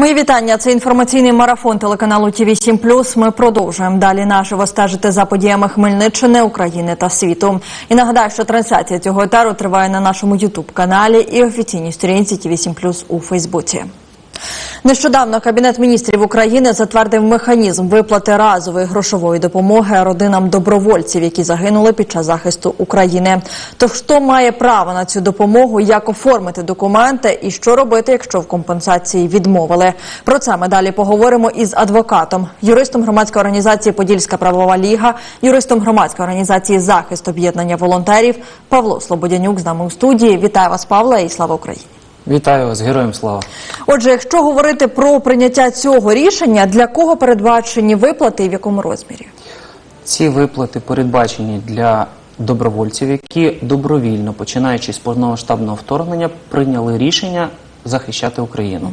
Мої вітання. Це інформаційний марафон телеканалу ТВ 7 Ми продовжуємо далі наживо стежити за подіями Хмельниччини, України та світу. І нагадаю, що трансляція цього етару триває на нашому Ютуб каналі і офіційній сторінці ТВ 7 у Фейсбуці. Нещодавно Кабінет міністрів України затвердив механізм виплати разової грошової допомоги родинам добровольців, які загинули під час захисту України. То хто має право на цю допомогу, як оформити документи і що робити, якщо в компенсації відмовили? Про це ми далі поговоримо із адвокатом, юристом громадської організації Подільська правова ліга, юристом громадської організації Захист об'єднання волонтерів Павло Слободянюк з нами у студії. Вітаю вас, Павло, і слава Україні. Вітаю вас, героям слава. Отже, якщо говорити про прийняття цього рішення, для кого передбачені виплати і в якому розмірі? Ці виплати передбачені для добровольців, які добровільно, починаючи з повномасштабного вторгнення, прийняли рішення захищати Україну.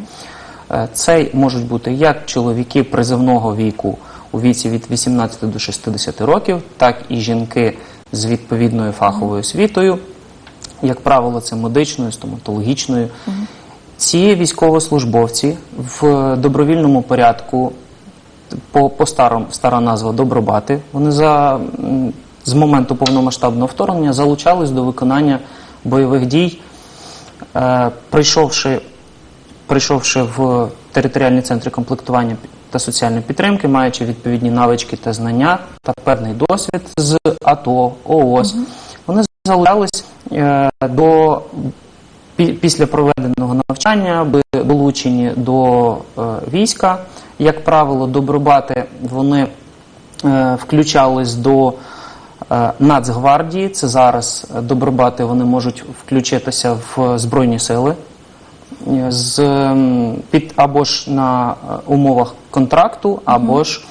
Е, Це можуть бути як чоловіки призивного віку у віці від 18 до 60 років, так і жінки з відповідною фаховою освітою. Як правило, це медичною, стоматологічною. Ці військовослужбовці в добровільному порядку по, по старому, стара назва добробати. Вони за з моменту повномасштабного вторгнення залучались до виконання бойових дій, е, прийшовши, прийшовши в територіальні центри комплектування та соціальної підтримки, маючи відповідні навички та знання та певний досвід з АТО, ООС, вони залучались до після проведеного навчання були долучені до е, війська. Як правило, добробати вони е, включались до е, Нацгвардії. Це зараз е, добробати вони можуть включитися в Збройні сили е, з, під, або ж на е, умовах контракту, або ж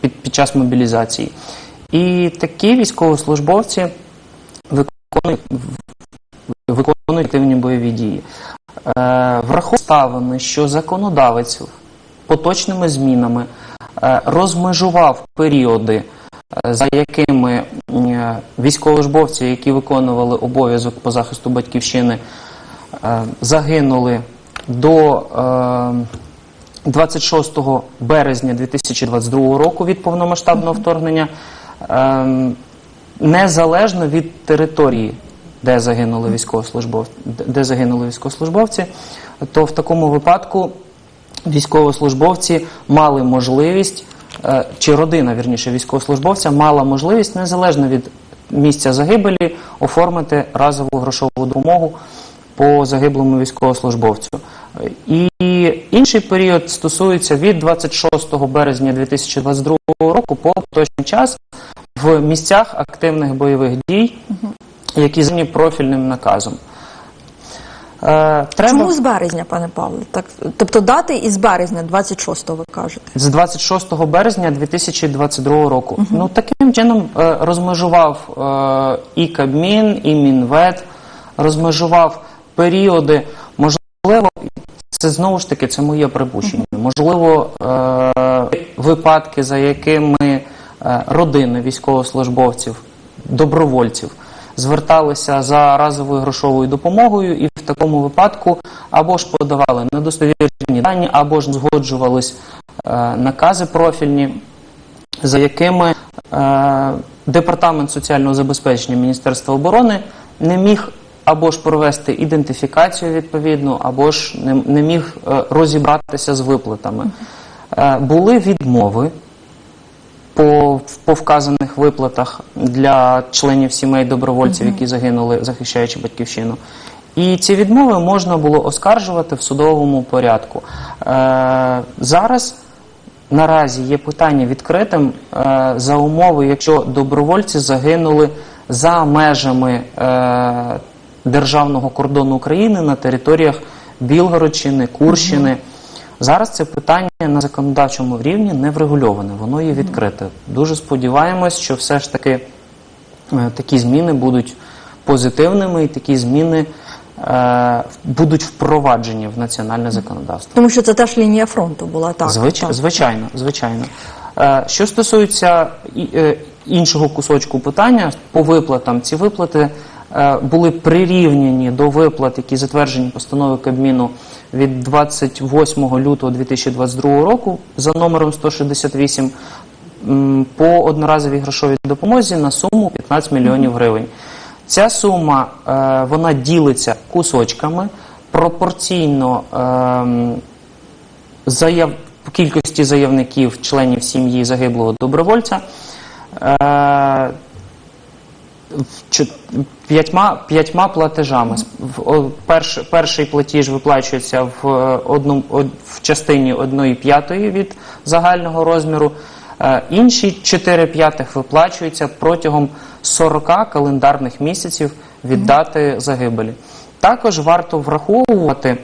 під, під час мобілізації. І такі військовослужбовці виконують активні бойові дії. Е, Враховано, що законодавець поточними змінами е, розмежував періоди, е, за якими військовослужбовці, які виконували обов'язок по захисту батьківщини, загинули до е, 26 березня 2022 року від повномасштабного вторгнення, ем, незалежно від території, де загинули військовослужбовці, де загинули військовослужбовці, то в такому випадку військовослужбовці мали можливість, е, чи родина, вірніше, військовослужбовця мала можливість незалежно від місця загибелі оформити разову грошову допомогу по загиблому військовослужбовцю. І інший період стосується від 26 березня 2022 року по поточний час в місцях активних бойових дій, які змінені профільним наказом. Е, треба Чому з березня, пане Павле? Так, тобто дати із березня, 26-го, ви кажете. з 26 березня 2022 року. Ну таким чином е, розмежував е, і Кабмін, і Мінвед, розмежував періоди. Можливо, це знову ж таки це моє припущення. Можливо, е, випадки, за якими родини військовослужбовців, добровольців зверталися за разовою грошовою допомогою, і в такому випадку або ж подавали недостовірні дані, або ж згоджувались е, накази профільні, за якими е, департамент соціального забезпечення Міністерства оборони не міг або ж провести ідентифікацію відповідну, або ж не, не міг е, розібратися з виплатами. Е, були відмови по, по вказаних виплатах для членів сімей добровольців, які загинули, захищаючи батьківщину. І ці відмови можна було оскаржувати в судовому порядку. Е, зараз наразі є питання відкритим е, за умови, якщо добровольці загинули за межами е, державного кордону України на територіях Білгородщини, Курщини. Зараз це питання на законодавчому рівні не врегульоване, воно є відкрите. Дуже сподіваємось, що все ж таки е, такі зміни будуть позитивними і такі зміни е, будуть впроваджені в національне законодавство. Тому що це теж лінія фронту була, так. Звич... так. Звичайно, звичайно. Е, що стосується іншого кусочку питання по виплатам, ці виплати були прирівняні до виплат, які затверджені постановою Кабміну від 28 лютого 2022 року за номером 168 по одноразовій грошовій допомозі на суму 15 мільйонів гривень. Ця сума е, вона ділиться кусочками пропорційно ем, заяв кількості заявників, членів сім'ї загиблого добровольця. П'ятьма, п'ятьма платежами. Перш, перший платіж виплачується в, е, одному, од- в частині 1 п'ятої від загального розміру. Е, Інші 4 п'ятих виплачуються протягом 40 календарних місяців від дати загибелі. Також варто враховувати,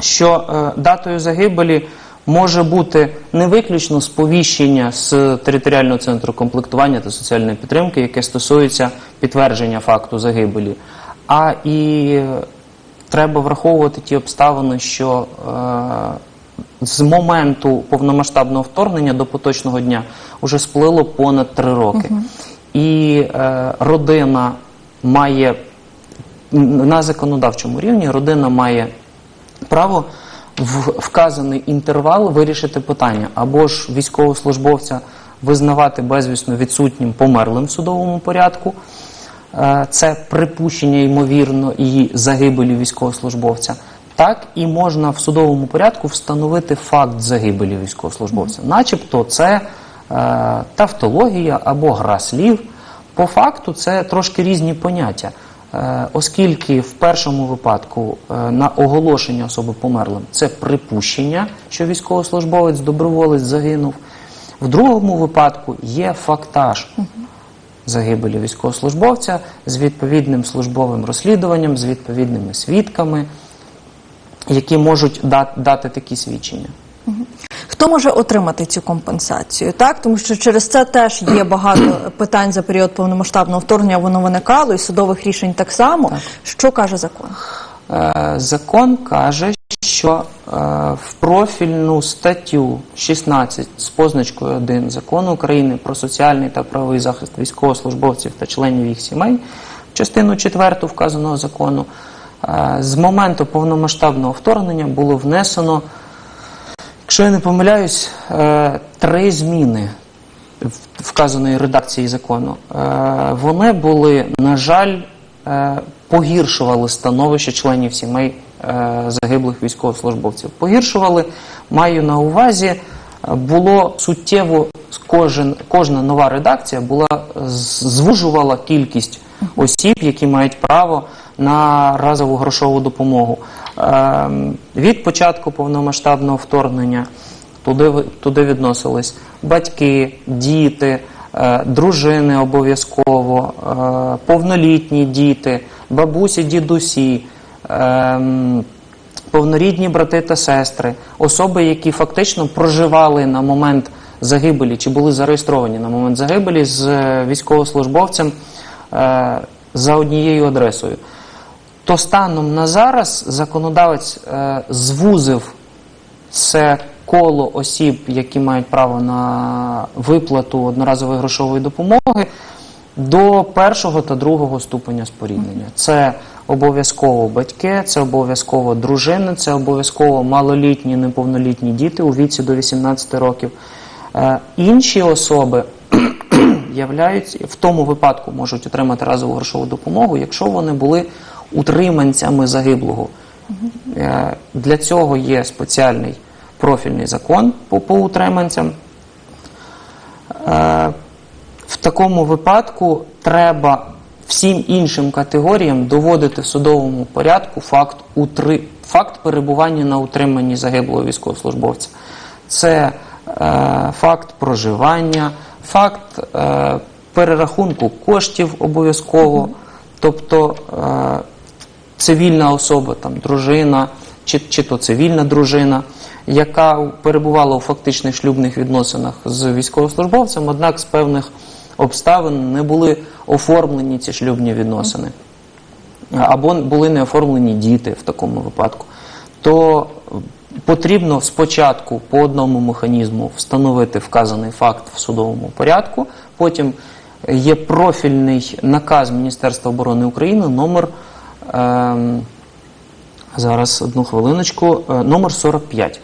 що е, датою загибелі може бути не виключно сповіщення з територіального центру комплектування та соціальної підтримки, яке стосується підтвердження факту загибелі, а і треба враховувати ті обставини, що е, з моменту повномасштабного вторгнення до поточного дня вже сплило понад три роки. І е, родина має на законодавчому рівні родина має право в вказаний інтервал вирішити питання або ж військовослужбовця визнавати безвісно відсутнім померлим в судовому порядку. Е, Це припущення ймовірно і загибелі військовослужбовця. Так і можна в судовому порядку встановити факт загибелі військовослужбовця, начебто це е, тавтологія або гра слів. По факту це трошки різні поняття. Е, Оскільки в першому випадку е, на оголошення особи померлим це припущення, що військовослужбовець доброволець загинув. В другому випадку є фактаж загибелі військовослужбовця з відповідним службовим розслідуванням, з відповідними свідками, які можуть дати такі свідчення. Хто може отримати цю компенсацію? Так, тому що через це теж є багато питань за період повномасштабного вторгнення. Воно виникало, і судових рішень так само. Що каже закон? Е, Закон каже, що е, в профільну статтю 16 з позначкою 1 Закону України про соціальний та правовий захист військовослужбовців та членів їх сімей, частину 4 вказаного закону, е, з моменту повномасштабного вторгнення було внесено, якщо я не помиляюсь, е, три зміни вказаної редакції закону. Е, Вони були, на жаль, е, погіршували становище членів сімей загиблих військовослужбовців. Погіршували, маю на увазі, було суттєво кожен, кожна нова редакція була звужувала кількість осіб, які мають право на разову грошову допомогу. Ем, Від початку повномасштабного вторгнення туди, туди відносились батьки, діти, е, дружини обов'язково, е, повнолітні діти, бабусі, дідусі, ем, повнорідні брати та сестри, особи, які фактично проживали на момент загибелі чи були зареєстровані на момент загибелі з е, військовослужбовцем за однією адресою. То станом на зараз законодавець е, звузив це коло осіб, які мають право на виплату одноразової грошової допомоги до першого та другого ступеня споріднення. Це обов'язково батьки, це обов'язково дружини, це обов'язково малолітні, неповнолітні діти у віці до 18 років. Е, Інші особи являються в тому випадку можуть отримати разову грошову допомогу, якщо вони були утриманцями загиблого. Е, Для цього є спеціальний профільний закон по, по утриманцям. Е, В такому випадку треба всім іншим категоріям доводити в судовому порядку факт, утри... факт перебування на утриманні загиблого військовослужбовця. Це е, факт проживання, факт е, перерахунку коштів обов'язково, тобто е, цивільна особа, там, дружина, чи, чи то цивільна дружина, яка перебувала у фактичних шлюбних відносинах з військовослужбовцем, однак з певних обставин не були оформлені ці шлюбні відносини, або були не оформлені діти в такому випадку, то потрібно спочатку по одному механізму встановити вказаний факт в судовому порядку, потім є профільний наказ Міністерства оборони України номер зараз одну хвилиночку, е, номер 45.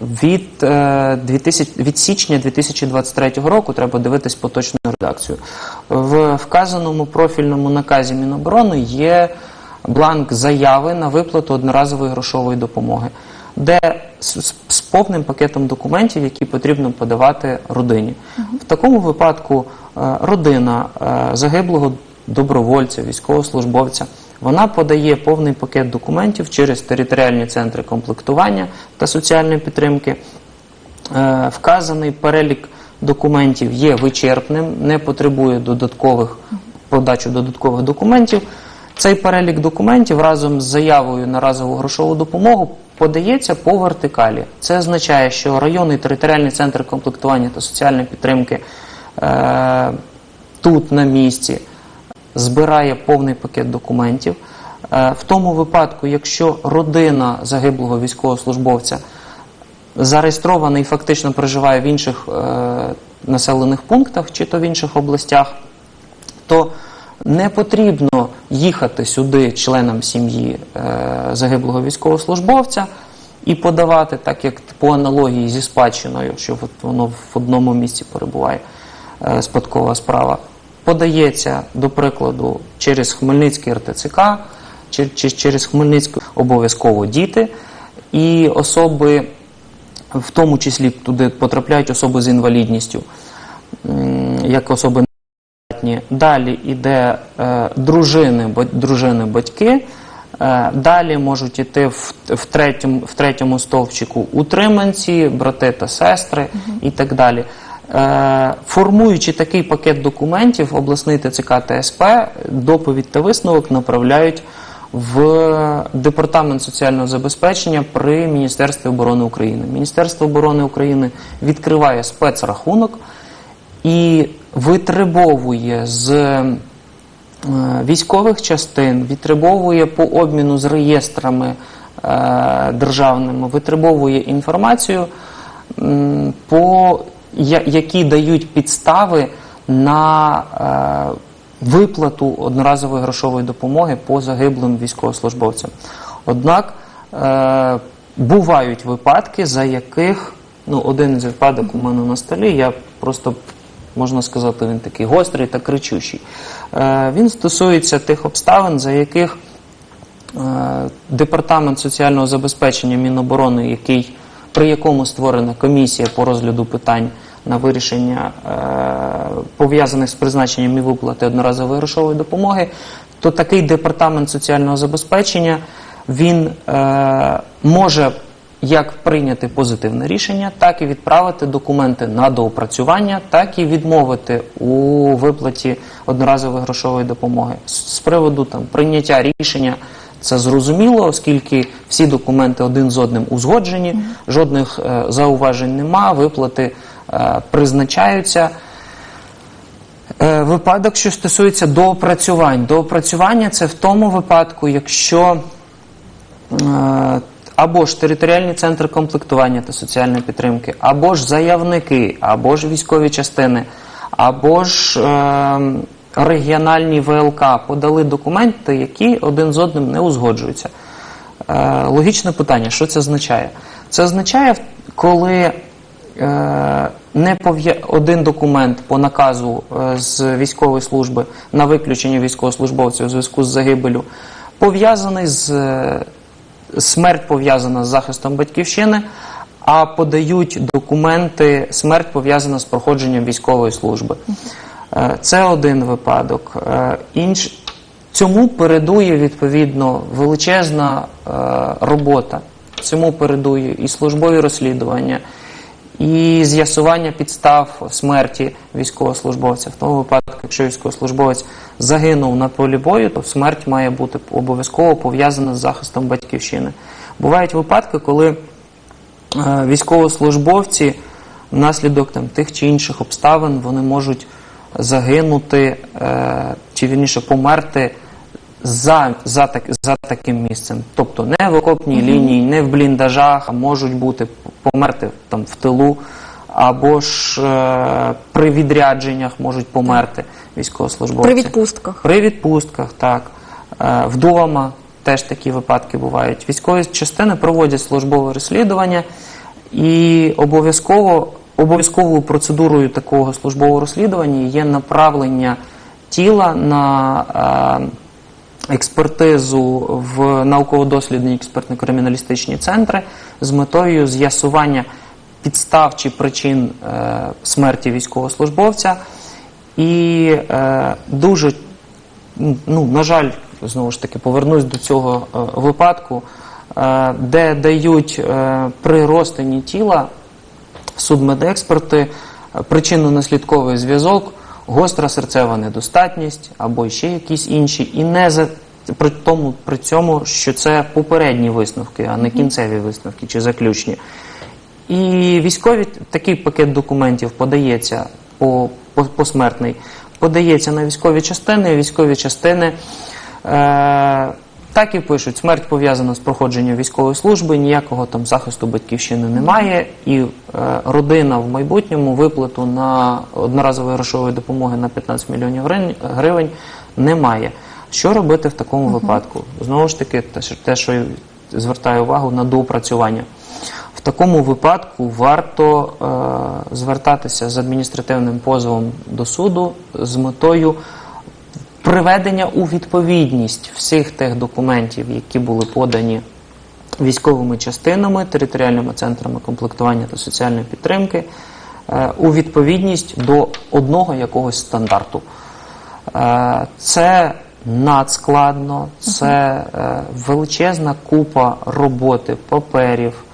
Від, е, 2000, від січня 2023 року треба дивитись поточну редакцію. В вказаному профільному наказі Міноборони є бланк заяви на виплату одноразової грошової допомоги, де з, з- з повним пакетом документів, які потрібно подавати родині. В такому випадку е, родина загиблого добровольця, військовослужбовця, вона подає повний пакет документів через територіальні центри комплектування та соціальної підтримки. Е, Вказаний перелік документів є вичерпним, не потребує додаткових подачу додаткових документів. Цей перелік документів разом з заявою на разову грошову допомогу подається по вертикалі. Це означає, що районний територіальний центр комплектування та соціальної підтримки е, тут на місці збирає повний пакет документів. Е, В тому випадку, якщо родина загиблого військовослужбовця зареєстрована і фактично проживає в інших е, населених пунктах чи то в інших областях, то не потрібно їхати сюди членам сім'ї е, загиблого військовослужбовця і подавати, так як по аналогії зі спадщиною, що воно в одному місці перебуває спадкова справа. Подається, до прикладу, через Хмельницький РТЦК, чи, чи через Хмельницький обов'язково діти і особи, в тому числі туди потрапляють особи з інвалідністю, як особи нездатні. Далі йде е, дружини, дружини, батьки. Е, Далі можуть іти в, в, третьому, в третьому стовпчику утриманці, брати та сестри і так далі. Е, Формуючи такий пакет документів, обласний ТЦК та СП доповідь та висновок направляють в Департамент соціального забезпечення при Міністерстві оборони України. Міністерство оборони України відкриває спецрахунок і витребовує з е, військових частин, витребовує по обміну з реєстрами е, державними, витребовує інформацію, по, які дають підстави на е, виплату одноразової грошової допомоги по загиблим військовослужбовцям. Однак е, бувають випадки, за яких ну, один з випадок у мене на столі, я просто можна сказати, він такий гострий та кричущий. Е, він стосується тих обставин, за яких Департамент соціального забезпечення Міноборони, який, при якому створена комісія по розгляду питань на вирішення е, пов'язаних з призначенням і виплати одноразової грошової допомоги, то такий департамент соціального забезпечення він е, може як прийняти позитивне рішення, так і відправити документи на доопрацювання, так і відмовити у виплаті одноразової грошової допомоги. З приводу там прийняття рішення це зрозуміло, оскільки всі документи один з одним узгоджені, жодних е, зауважень нема, виплати е, призначаються. Е, Випадок, що стосується доопрацювань. Доопрацювання це в тому випадку, якщо або ж територіальні центри комплектування та соціальної підтримки, або ж заявники, або ж військові частини, або ж е, регіональні ВЛК подали документи, які один з одним не узгоджуються. Е, логічне питання, що це означає? Це означає, коли е, не один документ по наказу е, з військової служби на виключення військовослужбовців у зв'язку з загибелю пов'язаний з е, смерть пов'язана з захистом батьківщини, а подають документи смерть пов'язана з проходженням військової служби. Е, Це один випадок. Е, Інш... Цьому передує відповідно величезна е, робота. Цьому передує і службові розслідування, і з'ясування підстав смерті військовослужбовця. В тому випадку, якщо військовослужбовець загинув на полі бою, то смерть має бути обов'язково пов'язана з захистом батьківщини. Бувають випадки, коли військовослужбовці внаслідок там, тих чи інших обставин вони можуть загинути е, чи вірніше померти за, за, так, за таким місцем. Тобто не в окопній лінії, не в бліндажах, а можуть бути померти там в тилу або ж е, при відрядженнях можуть померти військовослужбовці. При відпустках. При відпустках, так. Е, Вдома теж такі випадки бувають. Військові частини проводять службове розслідування і обов'язково обов'язковою процедурою такого службового розслідування є направлення тіла на е, експертизу в науково-дослідні експертно-криміналістичні центри з метою з'ясування підстав чи причин е, смерті військовослужбовця. І е, дуже, ну, на жаль, знову ж таки, повернусь до цього випадку, де дають при розтині тіла судмедексперти причинно-наслідковий зв'язок, гостра серцева недостатність або ще якісь інші, і не за при тому при цьому, що це попередні висновки, а не кінцеві висновки чи заключні. І військові такий пакет документів подається по, по посмертний, подається на військові частини. Військові частини е, так і пишуть: смерть пов'язана з проходженням військової служби, ніякого там захисту батьківщини немає, і е, родина в майбутньому виплату на одноразової грошової допомоги на 15 мільйонів гривень- немає. Що робити в такому випадку? Знову ж таки, те, що я звертаю увагу на доопрацювання. В такому випадку варто е, звертатися з адміністративним позовом до суду з метою приведення у відповідність всіх тих документів, які були подані військовими частинами, територіальними центрами комплектування та соціальної підтримки, е, у відповідність до одного якогось стандарту. Е, Це надскладно, це е, величезна купа роботи, паперів,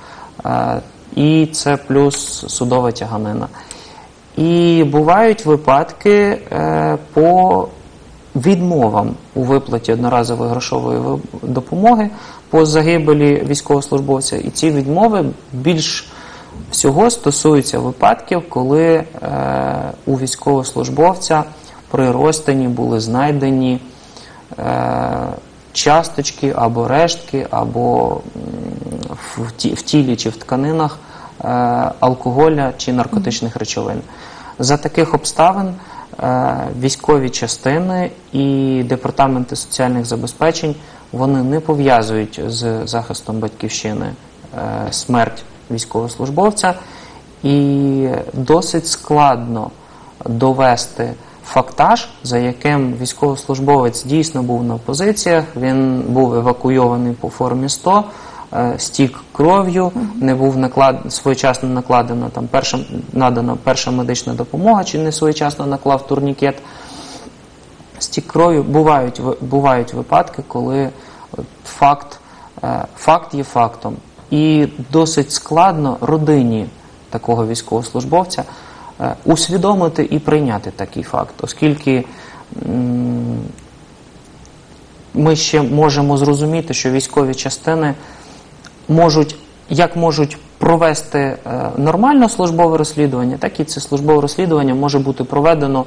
і це плюс судова тяганина. І бувають випадки по відмовам у виплаті одноразової грошової допомоги по загибелі військовослужбовця. І ці відмови більш всього стосуються випадків, коли е, у військовослужбовця при розтині були знайдені е, часточки або рештки, або в, в тілі чи в тканинах е, алкоголя чи наркотичних речовин. За таких обставин військові частини і департаменти соціальних забезпечень вони не пов'язують з захистом батьківщини е, смерть військовослужбовця, і досить складно довести фактаж, за яким військовослужбовець дійсно був на позиціях, він був евакуйований по формі 100, е, стік кров'ю, не був наклад... своєчасно накладена там перша надана перша медична допомога, чи не своєчасно наклав турнікет. Стік кров'ю бувають бувають випадки, коли факт, е, факт є фактом, і досить складно родині такого військовослужбовця е, усвідомити і прийняти такий факт, оскільки ми ще можемо зрозуміти, що військові частини можуть, як можуть провести е, нормально службове розслідування, так і це службове розслідування може бути проведено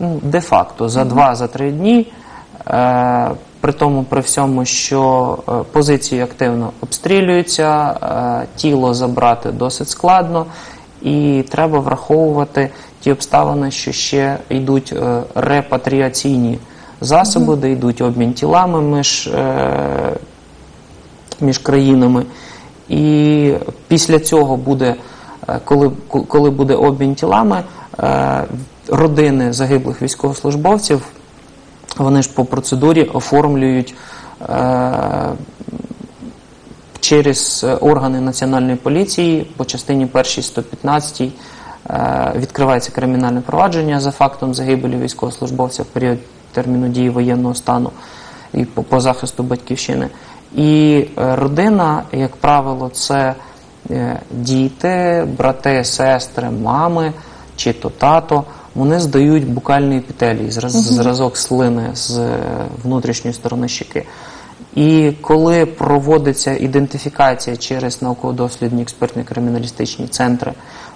ну, де-факто за два-за три дні. Е, при тому, при всьому, що е, позиції активно обстрілюються, тіло забрати досить складно, і треба враховувати ті обставини, що ще йдуть репатріаційні засоби, де йдуть обмін тілами між е, між країнами. І після цього буде, е, коли, коли буде обмін тілами, е, родини загиблих військовослужбовців, вони ж по процедурі оформлюють е, через органи національної поліції по частині першій 115 е, відкривається кримінальне провадження за фактом загибелі військовослужбовця в період терміну дії воєнного стану і по захисту батьківщини. І е, родина, як правило, це е, діти, брати, сестри, мами чи то тато. Вони здають букальний епітелій, зраз, зразок слини з е, внутрішньої сторони щеки. І коли проводиться ідентифікація через науково-дослідні експертні криміналістичні центри,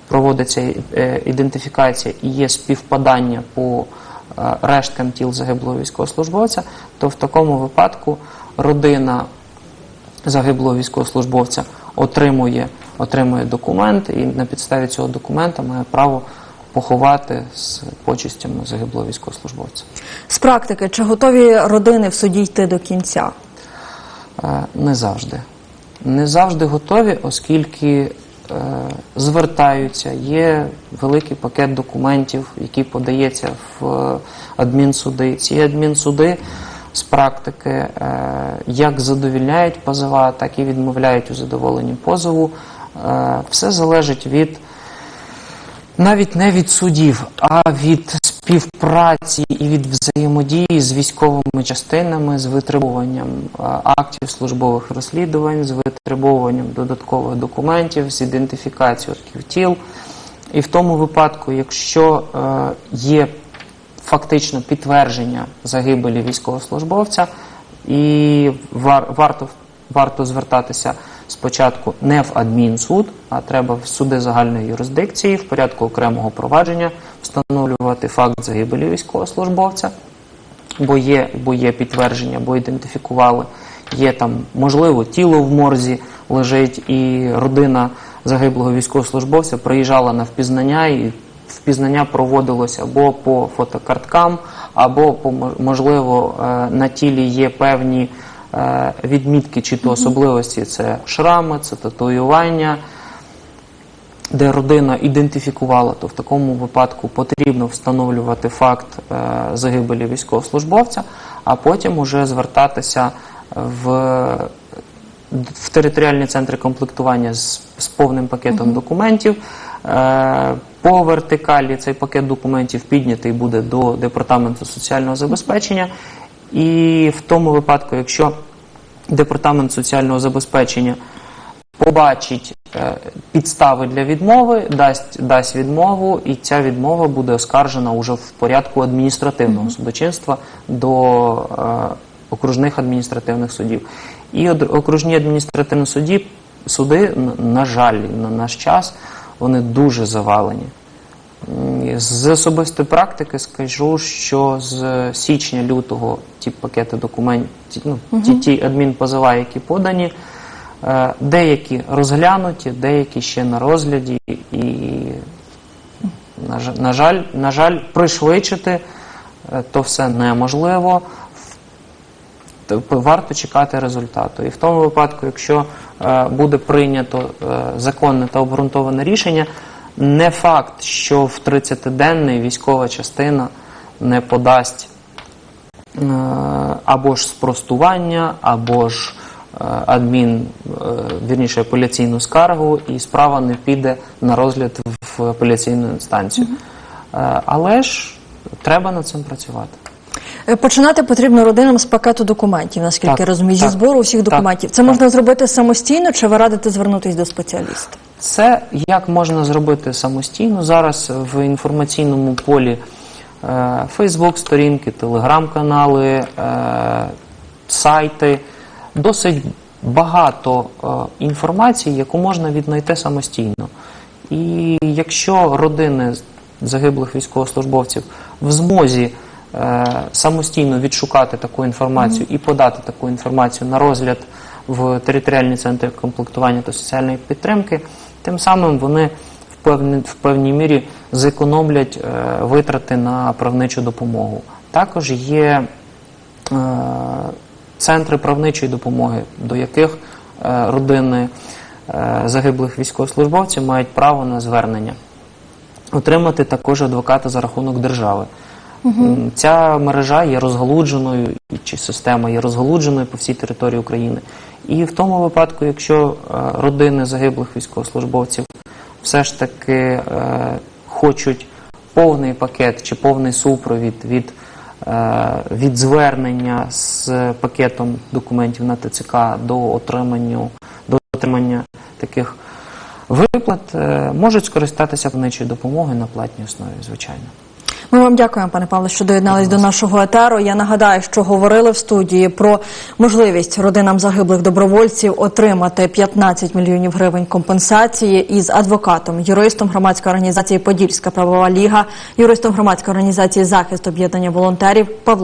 проводиться ідентифікація і є співпадання по решткам тіл загиблого військовослужбовця, то в такому випадку родина загиблого військовослужбовця отримує отримує документ і на підставі цього документа має право поховати з почестями загиблого військовослужбовця. З практики, чи готові родини в суді йти до кінця? Е, Не завжди. Не завжди готові, оскільки е, звертаються, є великий пакет документів, який подається в адмінсуди. Ці адмінсуди з практики е, як задовільняють позова, так і відмовляють у задоволенні позову. Е, Все залежить від навіть не від судів, а від співпраці і від взаємодії з військовими частинами, з витребуванням е, актів службових розслідувань, з витребуванням додаткових документів, з ідентифікацією тіл. І в тому випадку, якщо є фактично підтвердження загибелі військовослужбовця, і вар, варто, варто звертатися спочатку не в адмінсуд, а треба в суди загальної юрисдикції в порядку окремого провадження встановлювати факт загибелі військовослужбовця, бо є, бо є підтвердження, бо ідентифікували. Є там, можливо, тіло в морзі лежить, і родина загиблого військовослужбовця приїжджала на впізнання, і впізнання проводилося або по фотокарткам, або по можливо е, на тілі є певні е, відмітки чи то особливості. Це шрами, це татуювання де родина ідентифікувала, то в такому випадку потрібно встановлювати факт е, загибелі військовослужбовця, а потім уже звертатися в, в територіальні центри комплектування з, з повним пакетом документів. Е, по вертикалі цей пакет документів піднятий буде до департаменту соціального забезпечення, і в тому випадку, якщо департамент соціального забезпечення побачить е, підстави для відмови, дасть, дасть відмову, і ця відмова буде оскаржена уже в порядку адміністративного судочинства до е, окружних адміністративних судів. І окружні адміністративні суді, суди, на жаль, на наш час, вони дуже завалені. З особистої практики скажу, що з січня-лютого ті пакети документів, ну, ті, ті адмінпозова, які подані, е, деякі розглянуті, деякі ще на розгляді, і, на, жаль- на жаль, пришвидшити е, то все неможливо. Тобто варто чекати результату. І в тому випадку, якщо е, буде прийнято е, законне та обґрунтоване рішення, не факт, що в 30-денний військова частина не подасть е, або ж спростування, або ж адмін, вірніше апеляційну скаргу, і справа не піде на розгляд в апеляційну інстанцію. Але ж треба над цим працювати. Е, Починати потрібно родинам з пакету документів, наскільки я розумію, зі так, збору всіх так, документів. Це так. можна зробити самостійно, чи ви радите звернутися до спеціаліста? Це як можна зробити самостійно зараз в інформаційному полі е, Фейсбук-сторінки, телеграм-канали, е, сайти. Досить багато інформації, яку можна віднайти самостійно. І якщо родини загиблих військовослужбовців в змозі самостійно відшукати таку інформацію і подати таку інформацію на розгляд в територіальні центри комплектування та соціальної підтримки, тим самим вони в певні, в певній мірі зекономлять е, витрати на правничу допомогу. Також є е, центри правничої допомоги, до яких е, родини е, загиблих військовослужбовців мають право на звернення. Отримати також адвоката за рахунок держави. М, Ця мережа є розгалудженою, чи система є розгалудженою по всій території України. І в тому випадку, якщо е, родини загиблих військовослужбовців все ж таки е, хочуть повний пакет чи повний супровід від, е, від звернення з пакетом документів на ТЦК до отримання, до отримання таких виплат, можуть скористатися правничою допомогою на платній основі, звичайно. Ми вам дякуємо, пане Павло, що доєднались до нашого етеру. Я нагадаю, що говорили в студії про можливість родинам загиблих добровольців отримати 15 мільйонів гривень компенсації із адвокатом, юристом громадської організації Подільська правова ліга, юристом громадської організації захист об'єднання волонтерів Павло.